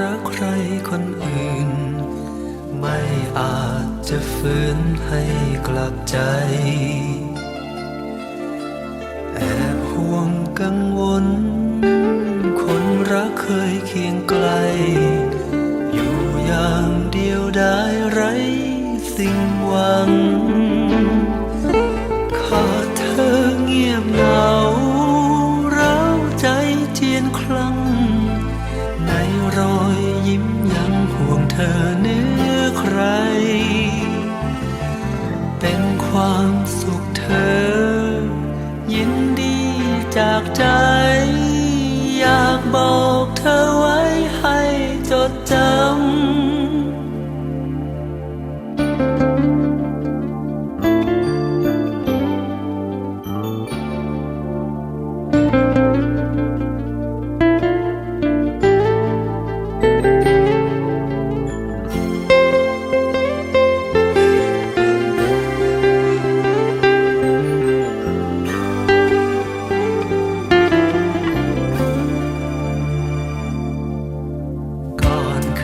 รักใครคนอื่น ไม่อาจจะฝืนให้กลับใจ แอบห่วงกังวล คนรักเคยเคียงไกล อยู่อย่างเดียวได้ไรสิ่งหวัง เป็นความสุขเธอ ยินดีจากใจ อยากบอกเธอไว้ให้จดจำ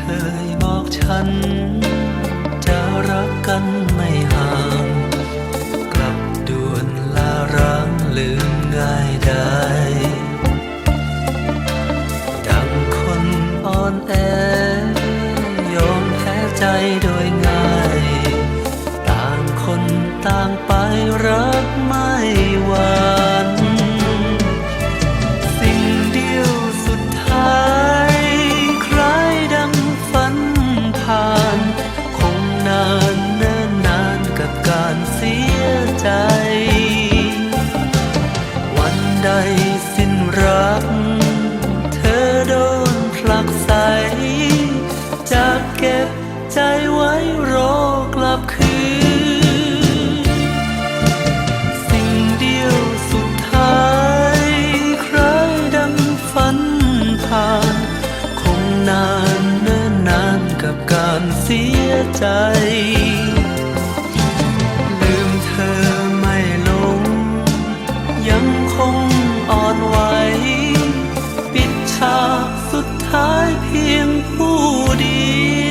เคยบอกฉัน จะรักกันไม่ ใดสิ้นรัก เธอโดนผลักใสจะเก็บใจไว้รอกลับคืน สิ่งเดียวสุดท้ายใครดังฝันผ่าน คงนานเนิ่นนานกับการเสียใจ สุดท้ายเพียงผู้เดี